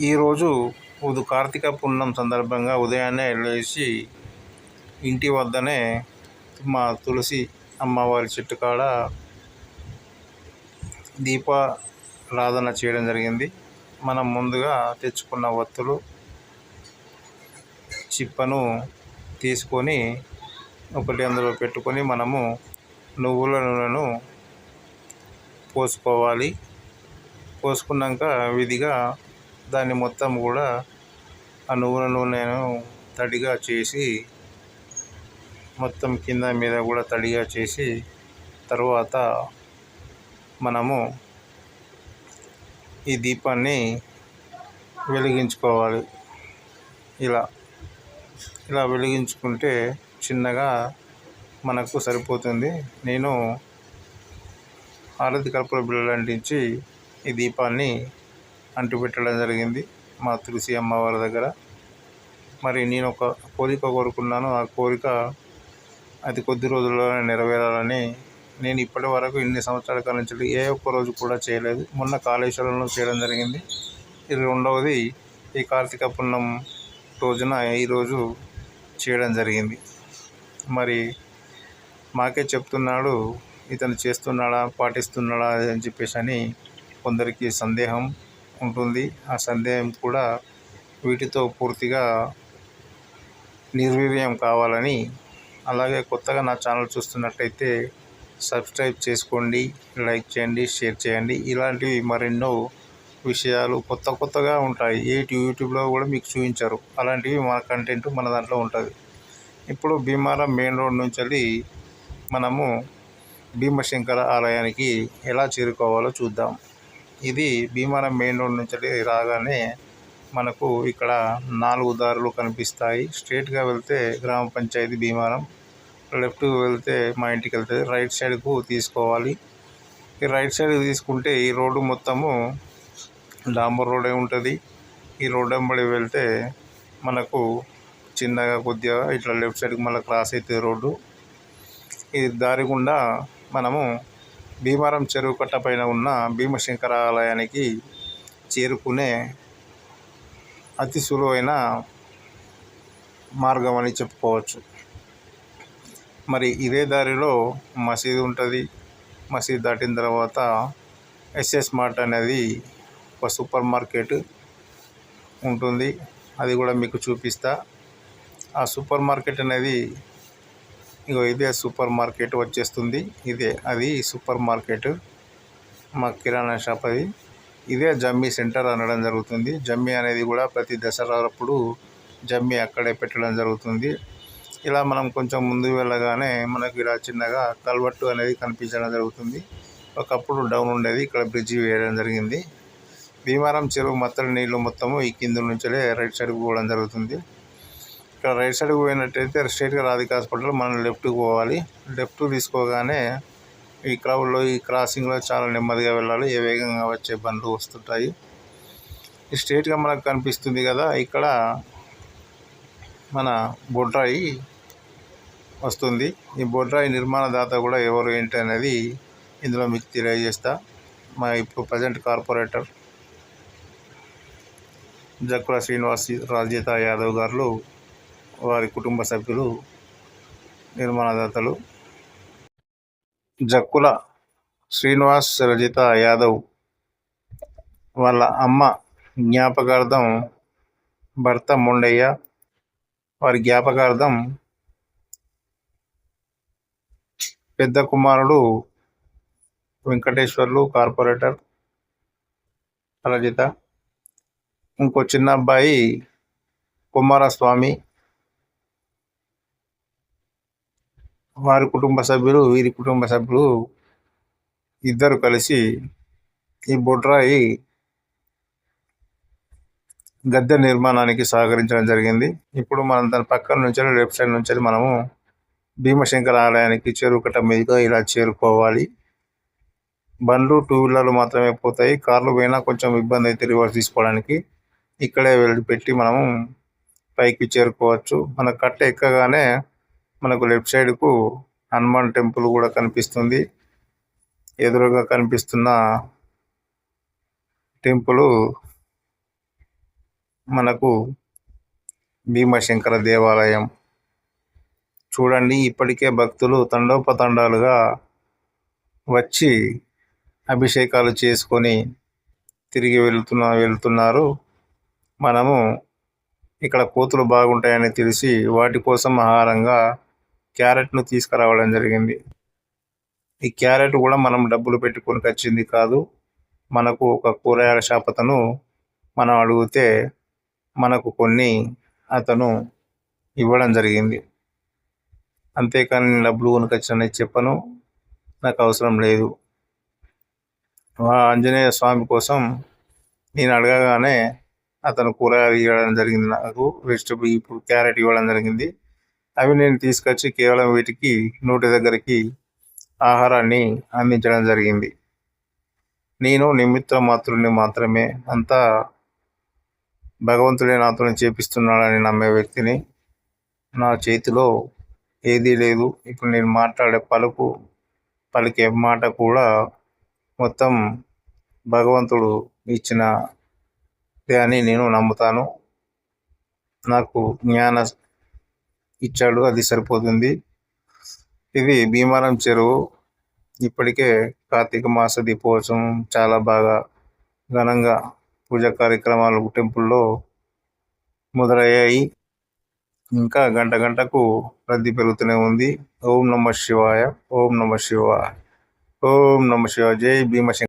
ఈరోజు ఉదు కార్తీక పుణ్యం సందర్భంగా ఉదయాన్నే లేచి ఇంటి వద్దనే మా తులసి అమ్మవారి చెట్టు కాడ దీపారాధన చేయడం జరిగింది. మనం ముందుగా తెచ్చుకున్న వత్తులు చిప్పను తీసుకొని ఒకటి అందులో పెట్టుకొని మనము నువ్వుల నూనెను పోసుకోవాలి. పోసుకున్నాక విధిగా దాన్ని మొత్తం కూడా ఆ నువ్వుల నూనెను తడిగా చేసి మొత్తం కింద మీద కూడా తడిగా చేసి తర్వాత మనము ఈ దీపాన్ని వెలిగించుకోవాలి. ఇలా ఇలా వెలిగించుకుంటే చిన్నగా మనకు సరిపోతుంది. నేను ఆరతి కల్పల బిళ్ళలు అంటించి ఈ దీపాన్ని అంటిపెట్టడం జరిగింది. మా తులసి అమ్మవారి దగ్గర. మరి నేను ఒక కోరిక కోరుకున్నాను. ఆ కోరిక అది కొద్ది రోజుల్లోనే నెరవేరాలని నేను ఇప్పటి వరకు ఇన్ని సంవత్సరాల కాలం నుంచి ఏ ఒక్క రోజు కూడా చేయలేదు. మొన్న కాళేశ్వరంలో చేయడం జరిగింది. ఇది రెండవది ఈ కార్తీక పుణ్యం రోజున ఈరోజు చేయడం జరిగింది. మరి మాకే చెప్తున్నాడు ఇతను చేస్తున్నాడా పాటిస్తున్నాడా అని చెప్పేసి అని కొందరికి సందేహం ఉంటుంది ఆ సందేహం కూడా వీటితో పూర్తిగా నిర్వీర్యం కావాలని అలాగే కొత్తగా నా ఛానల్ చూస్తున్నట్టయితే సబ్స్క్రైబ్ చేసుకోండి లైక్ చేయండి షేర్ చేయండి. ఇలాంటివి మరెన్నో విషయాలు కొత్త కొత్తగా ఉంటాయి. ఏటి యూట్యూబ్లో కూడా మీకు చూపించారు. అలాంటివి మన కంటెంట్ మన దాంట్లో ఉంటుంది. ఇప్పుడు భీమారం మెయిన్ రోడ్ నుంచి వెళ్ళి మనము భీమశంకర ఆలయానికి ఎలా చేరుకోవాలో చూద్దాం. ఇది భీమారం మెయిన్ రోడ్ నుంచి రాగానే మనకు ఇక్కడ నాలుగు దారులు కనిపిస్తాయి. స్ట్రేట్గా వెళ్తే గ్రామ పంచాయతీ భీమారం లెఫ్ట్ వెళ్తే మా ఇంటికి వెళ్తుంది రైట్ సైడ్కు తీసుకోవాలి. ఈ రైట్ సైడ్ తీసుకుంటే ఈ రోడ్డు మొత్తము డాంబర్ రోడే ఉంటుంది. ఈ రోడ్ వెంబడి వెళ్తే మనకు చిన్నగా కొద్దిగా ఇట్లా లెఫ్ట్ సైడ్కి మళ్ళీ క్రాస్ అవుతుంది రోడ్డు. ఈ దారి గుండా మనము భీమారం చెరువు కట్ట పైన ఉన్న భీమశంకర ఆలయానికి చేరుకునే అతి సులువైన మార్గం అని చెప్పుకోవచ్చు. మరి ఇదే దారిలో మసీదు ఉంటుంది. మసీద్ దాటిన తర్వాత ఎస్ఎస్ మార్ట్ అనేది ఒక సూపర్ మార్కెట్ ఉంటుంది. అది కూడా మీకు చూపిస్తా. ఆ సూపర్ మార్కెట్ అనేది ఇగో ఇదే సూపర్ మార్కెట్ వచ్చేస్తుంది. ఇదే అది సూపర్ మార్కెట్. మా కిరాణా షాప్ అది. ఇదే జమ్మి సెంటర్ అనడం జరుగుతుంది. జమ్మి అనేది కూడా ప్రతి దసరా అప్పుడు జమ్మి అక్కడే పెట్టడం జరుగుతుంది. ఇలా మనం కొంచెం ముందు వెళ్ళగానే మనకు ఇలా చిన్నగా కల్వట్టు అనేది కనిపించడం జరుగుతుంది. ఒకప్పుడు డౌన్ ఉండేది ఇక్కడ బ్రిడ్జి వేయడం జరిగింది. భీమారం చెరువు మత్తడి నీళ్ళు మొత్తము ఈ కింద నుంచే రైట్ సైడ్కి పోవడం జరుగుతుంది. ఇక్కడ రైట్ సైడ్కి పోయినట్టయితే స్ట్రైట్గా రాధిక హాస్పిటల్ మనం లెఫ్ట్కి పోవాలి. లెఫ్ట్ తీసుకోగానే ఈ క్రౌడ్లో ఈ క్రాసింగ్లో చాలా నెమ్మదిగా వెళ్ళాలి. ఏ వేగంగా వచ్చే బండ్లు వస్తుంటాయి. ఈ స్ట్రైట్గా మనకు కనిపిస్తుంది కదా ఇక్కడ మన బొడ్రాయి వస్తుంది. ఈ బొడ్రాయి నిర్మాణదాత కూడా ఎవరు ఏంటి అనేది ఇందులో మీకు తెలియజేస్తా. మా ఇప్పుడు ప్రజెంట్ కార్పొరేటర్ జక్కుల శ్రీనివాస్ రాజ్యత యాదవ్ గారు వారి కుటుంబ సభ్యులు నిర్మాణదాతలు జక్కుల శ్రీనివాస్ రజిత యాదవ్ వాళ్ళ అమ్మ జ్ఞాపకార్థం భర్త మొండయ్య వారి జ్ఞాపకార్థం పెద్ద కుమారుడు వెంకటేశ్వర్లు కార్పొరేటర్ రజిత. ఇంకో చిన్న అబ్బాయి కుమారస్వామి వారి కుటుంబ సభ్యులు వీరి కుటుంబ సభ్యులు ఇద్దరు కలిసి ఈ బొడ్రాయి గద్దె నిర్మాణానికి సహకరించడం జరిగింది. ఇప్పుడు మనం దాని పక్కన నుంచి లెఫ్ట్ సైడ్ నుంచి మనము భీమశంకర ఆలయానికి చేరుకట మీదుగా ఇలా చేరుకోవాలి. బండ్లు టూ వీలర్లు మాత్రమే పోతాయి. కార్లు పోయినా కొంచెం ఇబ్బంది అయితే రివర్స్ తీసుకోవడానికి ఇక్కడే వెళ్ళి పెట్టి మనము పైకి చేరుకోవచ్చు. మన కట్ట ఎక్కగానే మనకు లెఫ్ట్ సైడ్కు హనుమాన్ టెంపుల్ కూడా కనిపిస్తుంది. ఎదురుగా కనిపిస్తున్న టెంపుల్ మనకు భీమశంకర దేవాలయం. చూడండి ఇప్పటికే భక్తులు తండోపతండాలుగా వచ్చి అభిషేకాలు చేసుకొని తిరిగి వెళ్తున్న వెళ్తున్నారు. మనము ఇక్కడ కోతులు బాగుంటాయని తెలిసి వాటి కోసం ఆహారంగా క్యారెట్ను తీసుకురావడం జరిగింది. ఈ క్యారెట్ కూడా మనం డబ్బులు పెట్టుకొని వచ్చింది కాదు. మనకు ఒక కూరగాయల షాప్ అతను మనం అడిగితే మనకు కొన్ని అతను ఇవ్వడం జరిగింది. అంతేకాని నేను డబ్బులు కొనుకొచ్చానని చెప్పను. నాకు అవసరం లేదు. ఆ ఆంజనేయ స్వామి కోసం నేను అడగగానే అతను కూరగాయలు ఇవ్వడం జరిగింది నాకు. వెజిటబుల్ ఇప్పుడు క్యారెట్ ఇవ్వడం జరిగింది. అవి నేను తీసుకొచ్చి కేవలం వీటికి నోటి దగ్గరికి ఆహారాన్ని అందించడం జరిగింది. నేను నిమిత్త మాత్రుని మాత్రమే అంతా భగవంతుడే నాతో చేపిస్తున్నాడని నమ్మే వ్యక్తిని నా చేతిలో ఏదీ లేదు. ఇప్పుడు నేను మాట్లాడే పలుకు పలికే మాట కూడా మొత్తం భగవంతుడు ఇచ్చిన అని నేను నమ్ముతాను. నాకు జ్ఞాన ఇచ్చాడు అది సరిపోతుంది. ఇది భీమారం చెరువు. ఇప్పటికే కార్తీక మాస దీపోత్సవం చాలా బాగా ఘనంగా పూజా కార్యక్రమాలు టెంపుల్లో మొదలయ్యాయి. ఇంకా గంట గంటకు రద్దీ పెరుగుతూనే ఉంది. ఓం నమ శివాయ ఓం నమ శివాయ ఓం నమ శివాయ. జై భీమశంకర.